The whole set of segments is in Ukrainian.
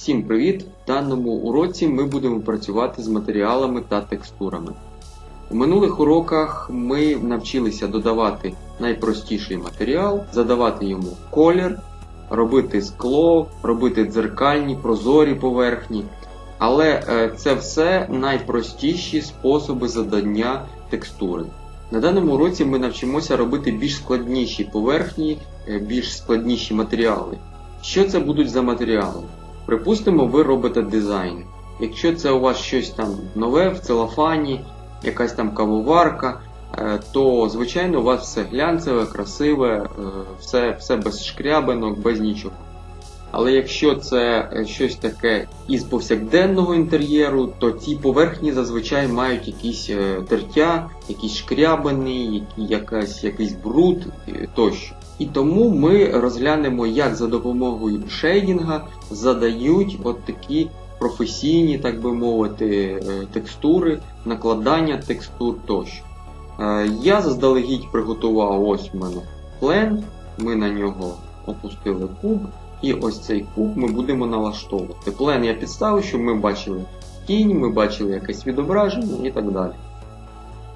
Всім привіт! В даному уроці ми будемо працювати з матеріалами та текстурами. У минулих уроках ми навчилися додавати найпростіший матеріал, задавати йому колір, робити скло, робити дзеркальні, прозорі поверхні. Але е, це все найпростіші способи задання текстури. На даному уроці ми навчимося робити більш складніші поверхні, е, більш складніші матеріали. Що це будуть за матеріали? Припустимо, ви робите дизайн. Якщо це у вас щось там нове в целофані, якась там кавоварка, е, то звичайно у вас все глянцеве, красиве, е, все, все без шкрябинок, без нічого. Але якщо це е, щось таке із повсякденного інтер'єру, то ці поверхні зазвичай мають якісь е, тертя, якісь шкрябини, якась, якийсь бруд е, тощо. І тому ми розглянемо, як за допомогою шейдінга задають от такі професійні, так би мовити, текстури, накладання текстур тощо. Я заздалегідь приготував ось у мене плен, ми на нього опустили куб. І ось цей куб ми будемо налаштовувати. Плен я підставив, щоб ми бачили тінь, ми бачили якесь відображення і так далі.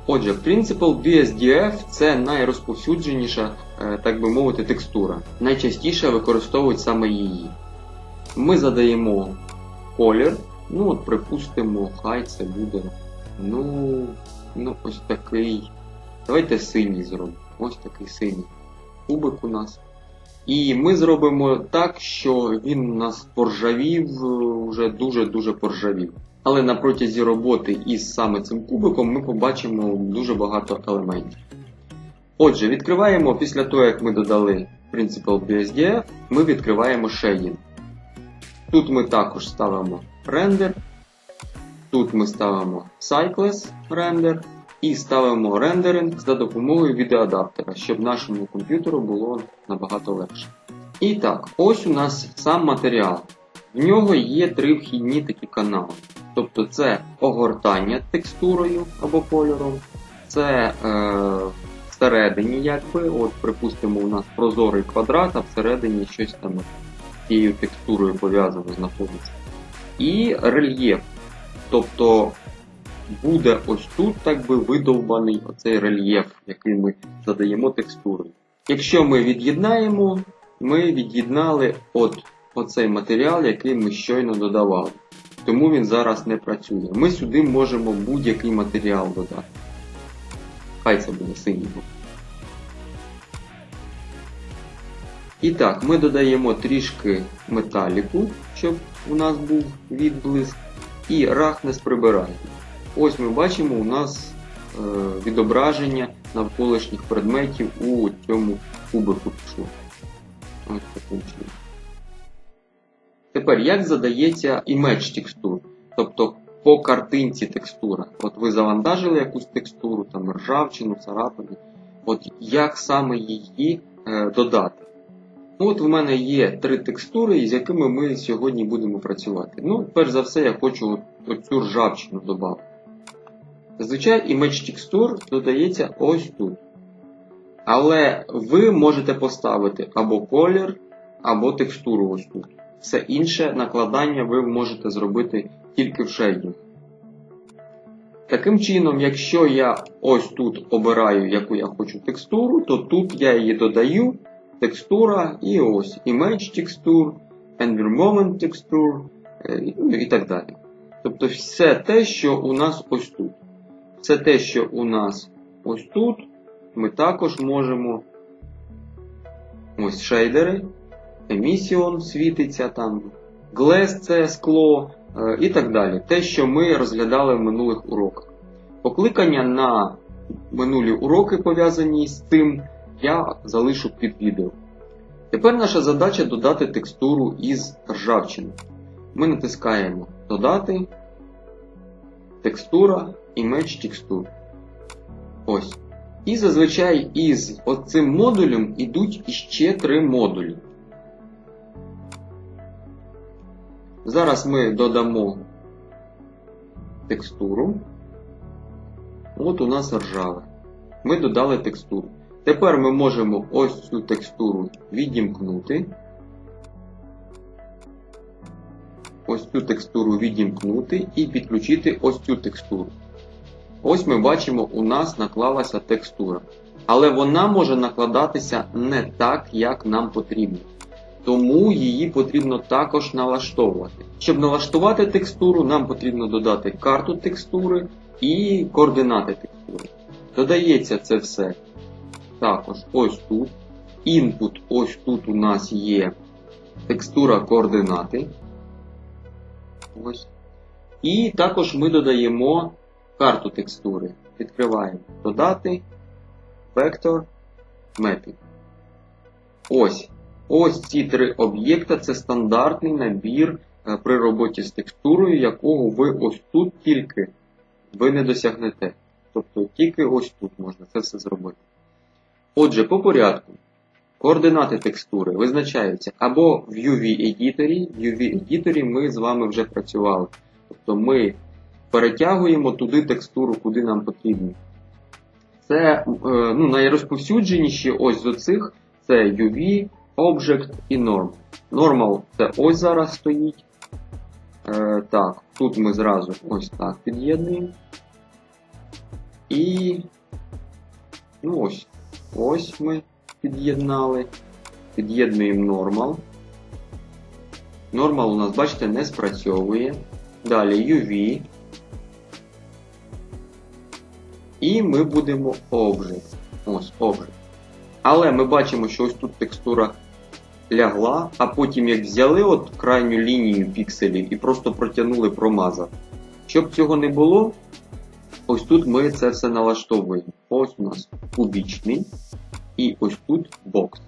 Отже, Principal BSDF це найрозповсюдженіша, е, так би мовити, текстура. Найчастіше використовують саме її. Ми задаємо колір. Ну, от, припустимо, хай це буде. Ну, ну ось такий. Давайте синій зробимо. Ось такий синій кубик у нас. І ми зробимо так, що він нас поржавів, е, вже дуже-дуже поржавів. Але на протязі роботи із саме цим кубиком ми побачимо дуже багато елементів. Отже, відкриваємо після того, як ми додали Principal BSDF, ми відкриваємо Shading. Тут ми також ставимо рендер, тут ми ставимо Cycless рендер і ставимо рендеринг за допомогою відеоадаптера, щоб нашому комп'ютеру було набагато легше. І так, ось у нас сам матеріал. В нього є три вхідні такі канали. Тобто це огортання текстурою або кольором, це е, всередині, якби, от, припустимо, у нас прозорий квадрат, а всередині щось там з цією текстурою пов'язано знаходиться. І рельєф. Тобто буде ось тут так би видовбаний оцей рельєф, який ми задаємо текстурою. Якщо ми від'єднаємо, ми від'єднали от оцей матеріал, який ми щойно додавали. Тому він зараз не працює. Ми сюди можемо будь-який матеріал додати. Хай це буде синій. І так, ми додаємо трішки металіку, щоб у нас був відблиск, і рахнес прибираємо. Ось ми бачимо у нас е, відображення навколишніх предметів у цьому кубику. Тепер як задається імедж текстур? Тобто по картинці текстура. От ви завантажили якусь текстуру, там ржавчину, царапини. От як саме її е, додати? Ну, От в мене є три текстури, з якими ми сьогодні будемо працювати. Ну, перш за все, я хочу оцю ржавчину додати. Зазвичай image текстур додається ось тут. Але ви можете поставити або колір, або текстуру ось тут. Все інше накладання ви можете зробити тільки в шейдінг. Таким чином, якщо я ось тут обираю, яку я хочу текстуру, то тут я її додаю, текстура і ось image текстур, environment текстур і так далі. Тобто все те, що у нас ось тут. Все те, що у нас ось тут, ми також можемо ось шейдери, емісіон світиться там, глес це скло е, і так далі. Те, що ми розглядали в минулих уроках. Покликання на минулі уроки, пов'язані з тим, я залишу під відео. Тепер наша задача додати текстуру із ржавчини. Ми натискаємо Додати, текстура, Image текстур. Ось. І зазвичай із оцим модулем йдуть іще три модулі. Зараз ми додамо текстуру. От у нас ржаве. Ми додали текстуру. Тепер ми можемо ось цю текстуру відімкнути. Ось цю текстуру відімкнути і підключити ось цю текстуру. Ось ми бачимо, у нас наклалася текстура. Але вона може накладатися не так, як нам потрібно. Тому її потрібно також налаштовувати. Щоб налаштувати текстуру, нам потрібно додати карту текстури і координати текстури. Додається це все також ось тут. Інпут ось тут у нас є текстура координати. Ось. І також ми додаємо карту текстури. Відкриваємо додати, вектор, mapping. Ось. Ось ці три об'єкта це стандартний набір е, при роботі з текстурою, якого ви ось тут тільки ви не досягнете. Тобто тільки ось тут можна це все зробити. Отже, по порядку. Координати текстури визначаються або в UV-едіторі. В UV-едіторі ми з вами вже працювали. Тобто ми перетягуємо туди текстуру, куди нам потрібно. Це е, ну, найрозповсюдженіші ось з оцих це UV, Object і Norm. Normal це ось зараз стоїть. Е, Так, тут ми зразу ось так під'єднуємо. І ну ось, ось ми під'єднали. Під'єднуємо Normal. Normal у нас, бачите, не спрацьовує. Далі UV. І ми будемо Object. Ось Object. Але ми бачимо, що ось тут текстура лягла, а потім як взяли от крайню лінію пікселів і просто протягнули промазав. Щоб цього не було, ось тут ми це все налаштовуємо. Ось у нас кубічний і ось тут бокс.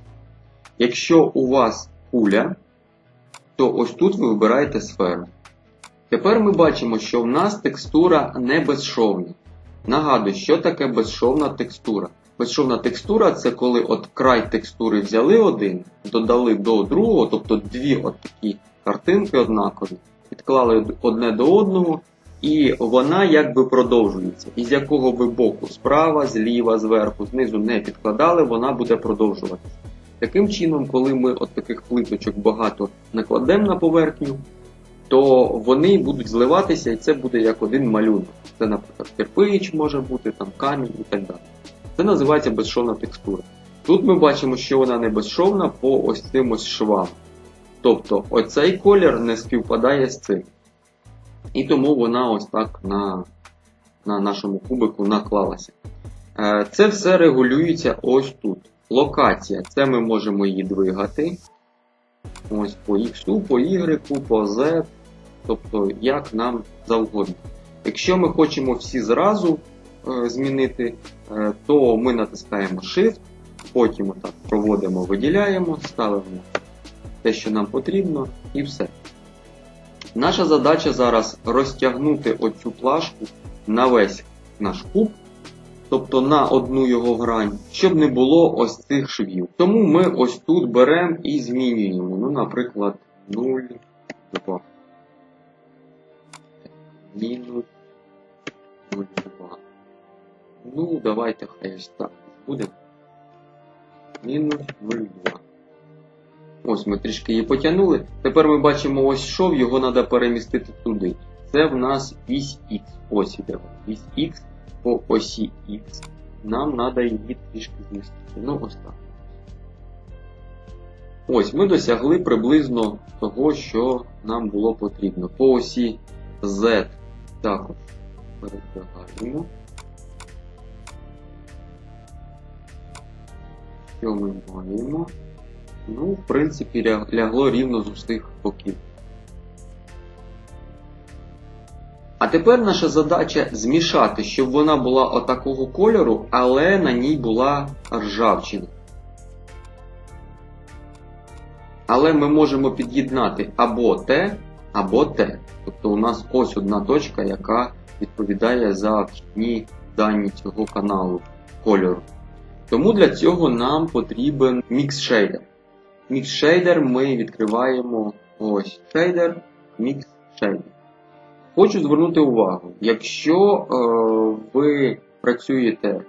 Якщо у вас куля, то ось тут ви вибираєте сферу. Тепер ми бачимо, що в нас текстура не безшовна. Нагадую, що таке безшовна текстура. Безшовна текстура це коли от край текстури взяли один, додали до другого, тобто дві от такі картинки однакові, підклали одне до одного, і вона якби продовжується. І з якого ви боку, справа, зліва, зверху, знизу не підкладали, вона буде продовжуватися. Таким чином, коли ми от таких плиточок багато накладемо на поверхню, то вони будуть зливатися, і це буде як один малюнок. Це, наприклад, кирпич може бути, там камінь і так далі. Це називається безшовна текстура. Тут ми бачимо, що вона не безшовна по ось цим ось швам. Тобто оцей колір не співпадає з цим. І тому вона ось так на на нашому кубику наклалася. Е, це все регулюється ось тут. Локація. Це ми можемо її двигати. Ось по X, по Y, по Z. Тобто, як нам завгодно. Якщо ми хочемо всі зразу е, змінити, е, то ми натискаємо Shift, потім отак проводимо, виділяємо, ставимо те, що нам потрібно, і все. Наша задача зараз розтягнути оцю плашку на весь наш куб, тобто на одну його грань, щоб не було ось цих швів. Тому ми ось тут беремо і змінюємо. Ну, наприклад, 0, 2. Мінус 0,2. Ну, давайте хай ось так буде. Мінус 0,2. Ось ми трішки її потягнули. Тепер ми бачимо ось шов, його треба перемістити туди. Це в нас вісь X. Ось іде. Вісь X по осі X. Нам треба її трішки змістити. Ну, ось так. Ось ми досягли приблизно того, що нам було потрібно. По осі Z також передвигаємо. Що ми маємо? Ну, в принципі, лягло рівно з усіх боків. А тепер наша задача змішати, щоб вона була отакого кольору, але на ній була ржавчина. Але ми можемо під'єднати або те, або те. Тобто у нас ось одна точка, яка відповідає за вхідні дані цього каналу кольору. Тому для цього нам потрібен мікс шейдер. Мікс шейдер ми відкриваємо ось шейдер, мікс шейдер. Хочу звернути увагу, якщо е, ви працюєте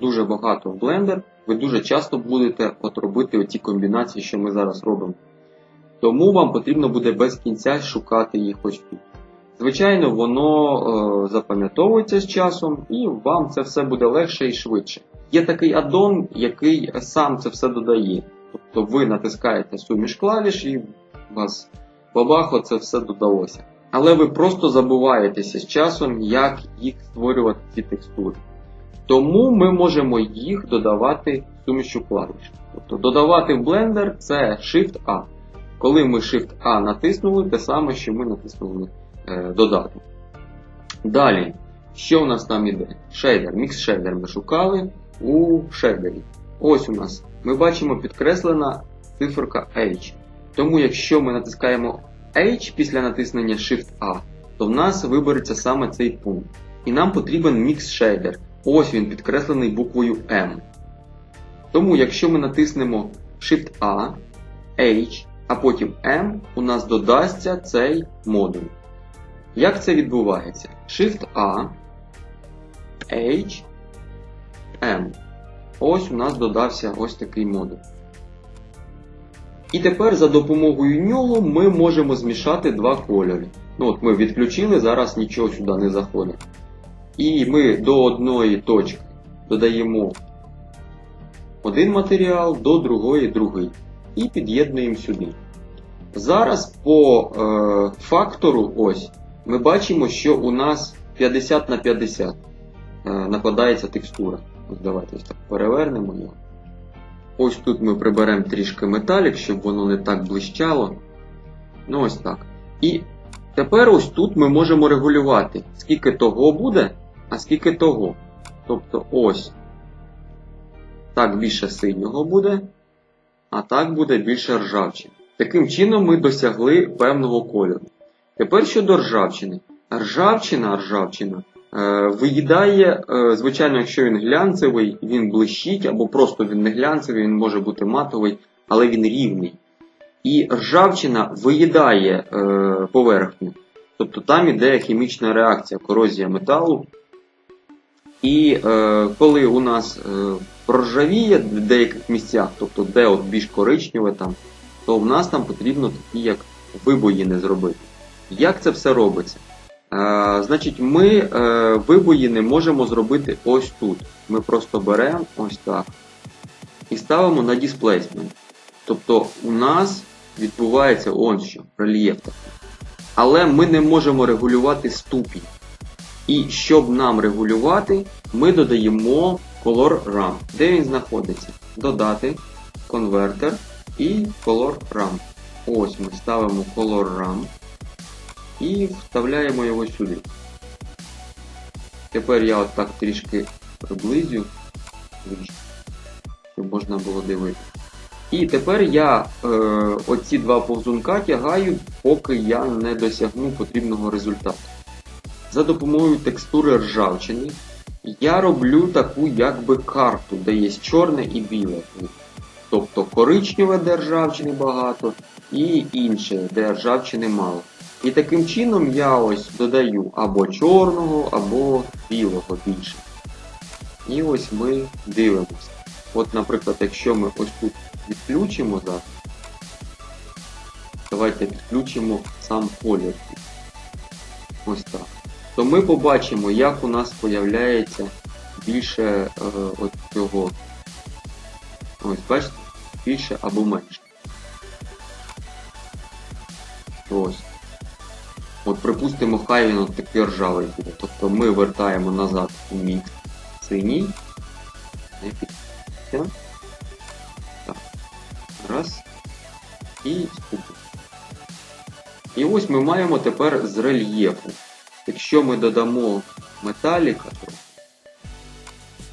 дуже багато в Blender, ви дуже часто будете от робити оці комбінації, що ми зараз робимо. Тому вам потрібно буде без кінця шукати їх ось тут. Звичайно, воно е, запам'ятовується з часом, і вам це все буде легше і швидше. Є такий аддон, який сам це все додає. Тобто ви натискаєте суміш клавіш і у вас бабахо це все додалося. Але ви просто забуваєтеся з часом, як їх створювати ці текстури. Тому ми можемо їх додавати сумішю клавіш. Тобто додавати в Blender це Shift-A. Коли ми Shift-A натиснули, те саме, що ми натиснули е, додати. Далі, що у нас там іде? Шейдер. Мікс шейдер ми шукали у шейдері. Ось у нас ми бачимо підкреслена циферка H. Тому якщо ми натискаємо H після натиснення Shift-A, то в нас вибереться саме цей пункт. І нам потрібен мікс шейдер. Ось він підкреслений буквою M. Тому, якщо ми натиснемо Shift-A, H, а потім M, у нас додасться цей модуль. Як це відбувається? Shift-A, H, M. Ось у нас додався ось такий модуль. І тепер за допомогою нього ми можемо змішати два кольори. Ну от Ми відключили, зараз нічого сюди не заходить. І ми до одної точки додаємо один матеріал, до другої другий. І під'єднуємо сюди. Зараз по е, фактору ось ми бачимо, що у нас 50 на 50 е, накладається текстура. Ось давайте ось так перевернемо його. Ось тут ми приберемо трішки металік, щоб воно не так блищало. Ну ось так. І тепер ось тут ми можемо регулювати, скільки того буде, а скільки того. Тобто ось. Так більше синього буде, а так буде більше ржавчини. Таким чином ми досягли певного кольору. Тепер щодо ржавчини. Ржавчина, ржавчина виїдає, е, звичайно, якщо він глянцевий, він блищить, або просто він не глянцевий, він може бути матовий, але він рівний. І ржавчина виїдає е, поверхню. Тобто там іде хімічна реакція, корозія металу. І е, коли у нас е, проржавіє в деяких місцях, тобто де от більш коричневе, там, то в нас там потрібно такі як вибоїни зробити. Як це все робиться? Значить, ми е, вибоїни можемо зробити ось тут. Ми просто беремо ось так і ставимо на displacement. Тобто у нас відбувається он що, рельєф. Але ми не можемо регулювати ступінь. І щоб нам регулювати, ми додаємо Color RAM. Де він знаходиться? Додати конвертер і Color RAM. Ось ми ставимо Color RAM і вставляємо його сюди. Тепер я отак трішки приблизю, щоб можна було дивитися. І тепер я е, оці два повзунка тягаю, поки я не досягну потрібного результату. За допомогою текстури ржавчини я роблю таку якби карту, де є чорне і біле. Тобто коричневе, де ржавчини багато, і інше, де ржавчини мало. І таким чином я ось додаю або чорного, або білого більше. І ось ми дивимося. От, наприклад, якщо ми ось тут відключимо зараз, давайте підключимо сам колір. Ось так. То ми побачимо, як у нас з'являється більше е, от цього. Ось, бачите, більше або менше. Ось. От, припустимо, хай він от такий ржавий буде. Тобто ми вертаємо назад у мікс синій. Так. Раз. І скупимо. І ось ми маємо тепер з рельєфу. Якщо ми додамо металіка,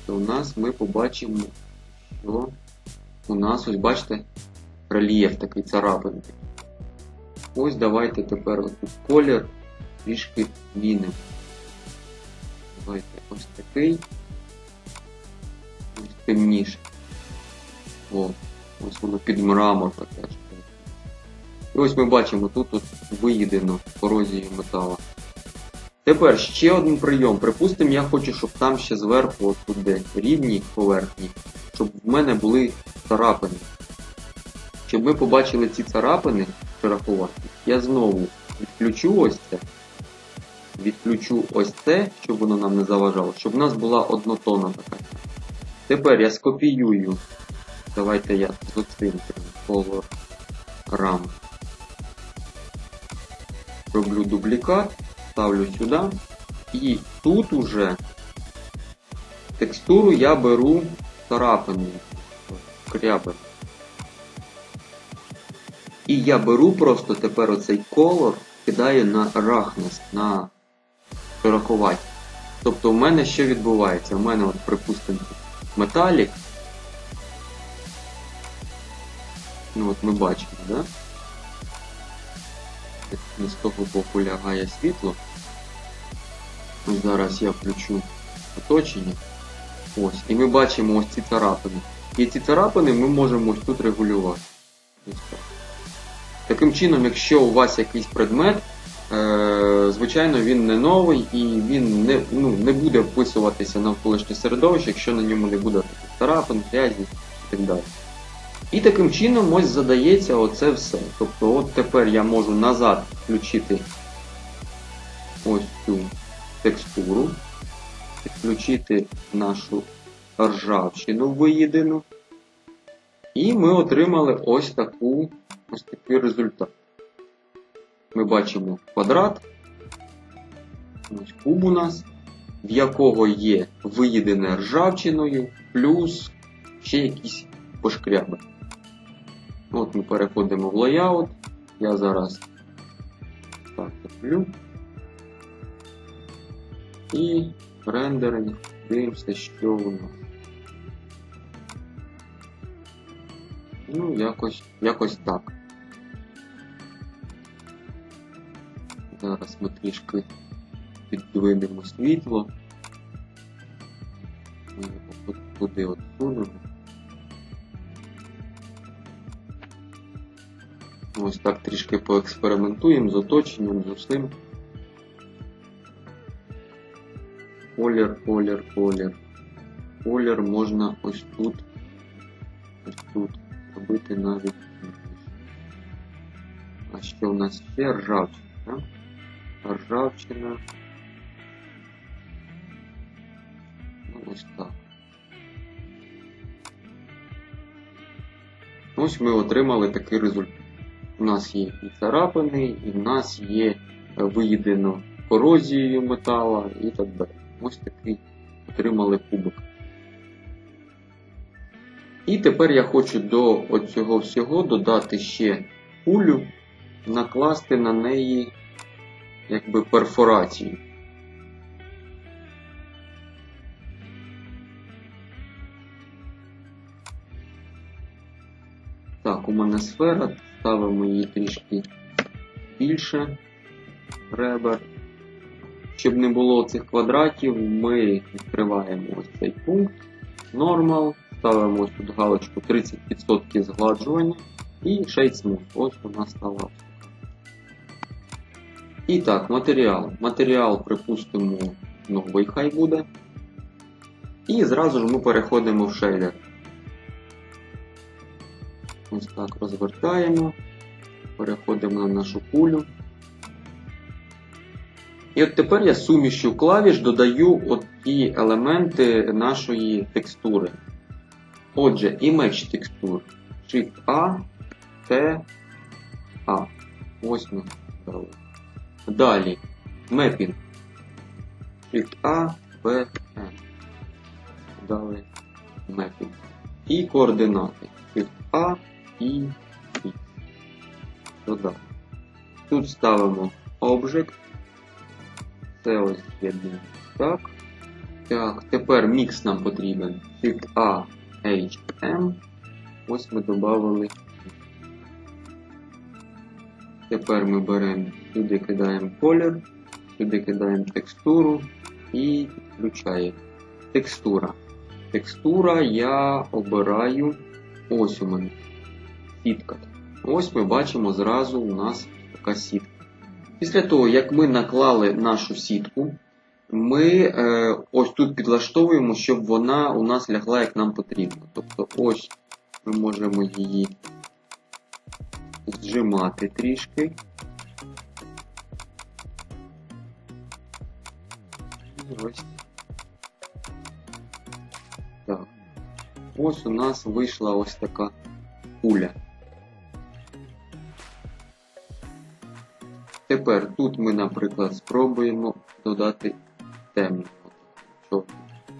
то у нас ми побачимо, що у нас, ось бачите, рельєф такий царапинний. Ось давайте тепер колір трішки змінимо. Давайте ось такий. Ось темніше. О, ось воно під мрамор таке. І ось ми бачимо, тут от виїдено корозією металу. Тепер ще один прийом. Припустимо, я хочу, щоб там ще зверху, от тут де рівні поверхні, щоб в мене були царапини. Щоб ми побачили ці царапини, що рахувати, я знову відключу ось це. Відключу ось це, щоб воно нам не заважало, щоб в нас була однотонна така. Тепер я скопіюю. Давайте я з оцим color RAM. Роблю дублікат, ставлю сюди. І тут уже текстуру я беру царапину, кряпину. І я беру просто тепер оцей колор, кидаю на рахнес, на рахувати. Тобто в мене що відбувається? У мене, от, припустимо, металік. Ну от ми бачимо, да? Не з того боку лягає світло. Ось зараз я включу оточення. Ось. І ми бачимо ось ці царапини. І ці царапини ми можемо ось тут регулювати. Ось так. Таким чином, якщо у вас якийсь предмет, е, звичайно, він не новий і він не, ну, не буде вписуватися навколишнє середовище, якщо на ньому не буде таких царапин, грязі і так далі. І таким чином ось задається оце все. Тобто от тепер я можу назад включити ось цю текстуру, підключити нашу ржавчину виєдину. І ми отримали ось таку, ось такий результат. Ми бачимо квадрат, ось куб у нас, в якого є виєдине ржавчиною, плюс ще якісь пошкряби. От ми переходимо в layout. Я зараз так роблю. І рендеринг. Дивимося, що у нас. Ну, якось, якось так. Зараз ми трішки підвинемо світло. Ми туди отсунемо. Ось так трішки поекспериментуємо з оточенням, з усім. Колір, колір, колір. Колір можна ось тут, ось тут робити навіть. А що у нас ще ржавчина? так? Ржавчина. Ну, ось так. Ось ми отримали такий результат. У нас є і царапини, і в нас є виїдено корозією метала і так далі. Ось такий отримали кубик. І тепер я хочу до цього всього додати ще кулю, накласти на неї якби перфорацію. Так, у мене сфера, ставимо її трішки більше ребер. Щоб не було цих квадратів, ми відкриваємо ось цей пункт Normal, ставимо ось тут галочку 30% згладжування і Shade Smooth. Ось вона стала. І так, матеріал. Матеріал, припустимо, новий хай буде. І зразу ж ми переходимо в шейдер. Ось так розвертаємо, переходимо на нашу кулю. І от тепер я сумішю клавіш додаю от ті елементи нашої текстури. Отже, Image текстур. Shift A, T, A. Ось ми. Далі Mapping. Shift A, B, N. Далі Mapping. І координати. Shift A і X. Додав. Тут ставимо Object. Це ось з'єднуємо. Так. Так, тепер мікс нам потрібен. Shift A, H, M. Ось ми додали. Тепер ми беремо, сюди кидаємо колір, сюди кидаємо текстуру і підключаємо. Текстура. Текстура я обираю. Ось у мене. Сітка. Ось ми бачимо зразу у нас така сітка. Після того, як ми наклали нашу сітку, ми е, ось тут підлаштовуємо, щоб вона у нас лягла як нам потрібно. Тобто ось ми можемо її зжимати трішки. Ось. Так. Ось у нас вийшла ось така куля. Тепер тут ми, наприклад, спробуємо додати. Чорне.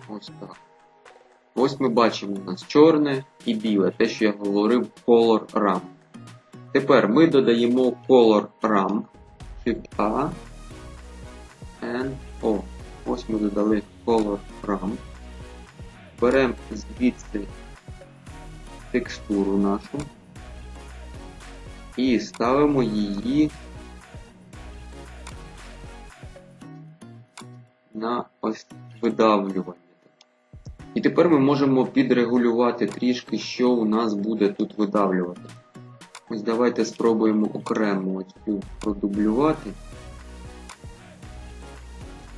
Ось так. Ось ми бачимо у нас чорне і біле, те, що я говорив, color RAM. Тепер ми додаємо color RAM. Shift A. N O. Ось ми додали color RAM. Беремо звідси текстуру нашу і ставимо її на ось видавлювання. І тепер ми можемо підрегулювати трішки, що у нас буде тут видавлювати. Ось давайте спробуємо окремо цю продублювати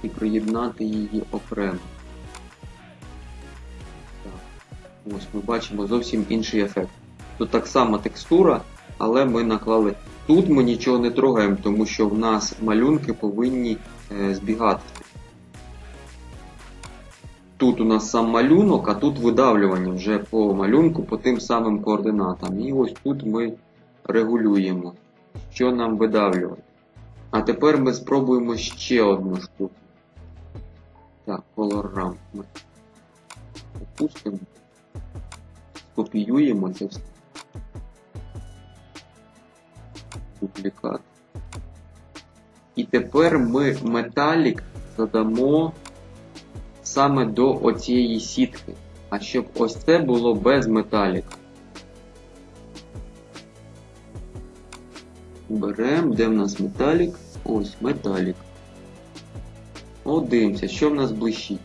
і приєднати її окремо. Так. Ось ми бачимо зовсім інший ефект. Тут так само текстура, але ми наклали. Тут ми нічого не трогаємо, тому що в нас малюнки повинні е, збігатися. Тут у нас сам малюнок, а тут видавлювання вже по малюнку, по тим самим координатам. І ось тут ми регулюємо, що нам видавлювати. А тепер ми спробуємо ще одну штуку. Так, Color Ramp ми опустимо, скопіюємо це все. Дуплікат. І тепер ми металік задамо саме до оцієї сітки. А щоб ось це було без металіка. Беремо, де в нас металік? Ось металік. От дивимося, що в нас блищить.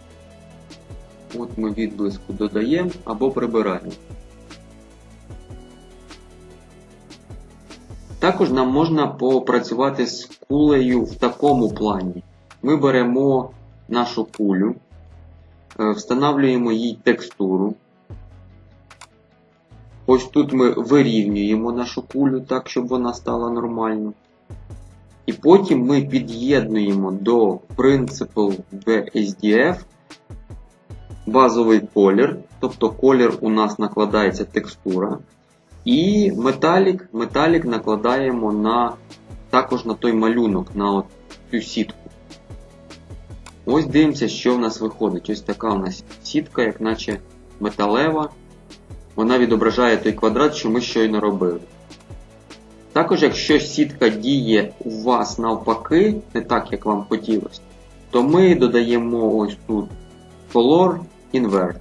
От ми відблиску додаємо або прибираємо. Також нам можна попрацювати з кулею в такому плані. Ми беремо нашу кулю, е, встановлюємо їй текстуру. Ось тут ми вирівнюємо нашу кулю так, щоб вона стала нормально. І потім ми під'єднуємо до принципу BSDF базовий колір, тобто колір у нас накладається текстура. І металік, металік накладаємо на, також на той малюнок, на от цю сітку. Ось дивимося, що в нас виходить. Ось така у нас сітка, як наче металева. Вона відображає той квадрат, що ми щойно робили. Також, якщо сітка діє у вас навпаки, не так, як вам хотілося, то ми додаємо ось тут Color Invert.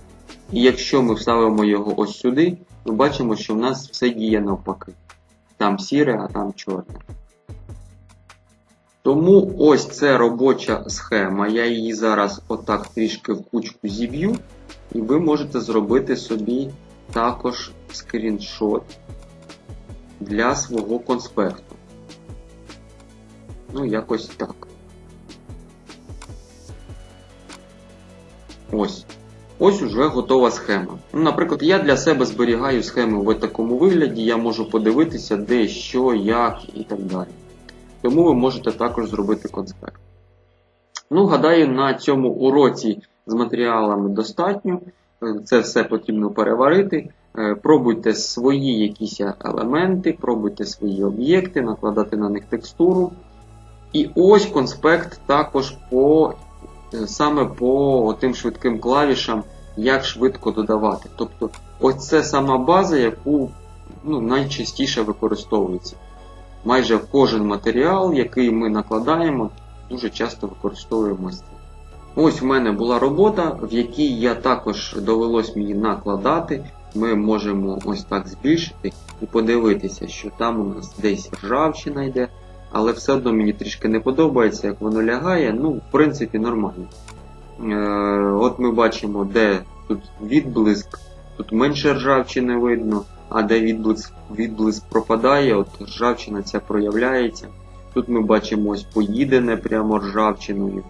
І якщо ми вставимо його ось сюди, ми бачимо, що в нас все діє навпаки. Там сіре, а там чорне. Тому ось це робоча схема. Я її зараз отак трішки в кучку зіб'ю, і ви можете зробити собі також скріншот для свого конспекту. Ну, якось так. Ось. Ось уже готова схема. Ну, Наприклад, я для себе зберігаю схеми в такому вигляді, я можу подивитися, де, що, як і так далі. Тому ви можете також зробити конспект. Ну, гадаю, на цьому уроці з матеріалами достатньо. Це все потрібно переварити. Е, Пробуйте свої якісь елементи, пробуйте свої об'єкти, накладати на них текстуру. І ось конспект також по, е, саме по тим швидким клавішам, як швидко додавати. Тобто, ось це сама база, яку ну, найчастіше використовується. Майже кожен матеріал, який ми накладаємо, дуже часто використовуємо ось в мене була робота, в якій я також довелось мені накладати. Ми можемо ось так збільшити і подивитися, що там у нас десь ржавчина йде, але все одно мені трішки не подобається, як воно лягає. Ну, в принципі, нормально. Е, От ми бачимо, де тут відблиск, тут менше ржавчини видно, а де відблиск, відблиск пропадає, от ржавчина ця проявляється. Тут ми бачимо ось поїдене прямо ржавчиною,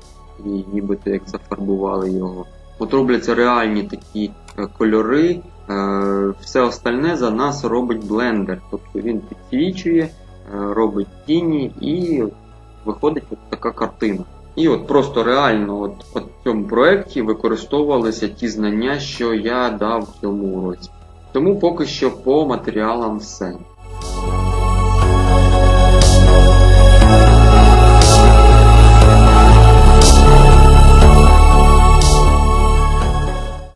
і нібито як зафарбували його. От робляться реальні такі е, кольори. Е, Все остальне за нас робить блендер. Тобто він підсвічує, е, робить тіні і виходить от така картина. І от просто реально от, от в цьому проєкті використовувалися ті знання, що я дав в цьому уроці. Тому поки що по матеріалам все.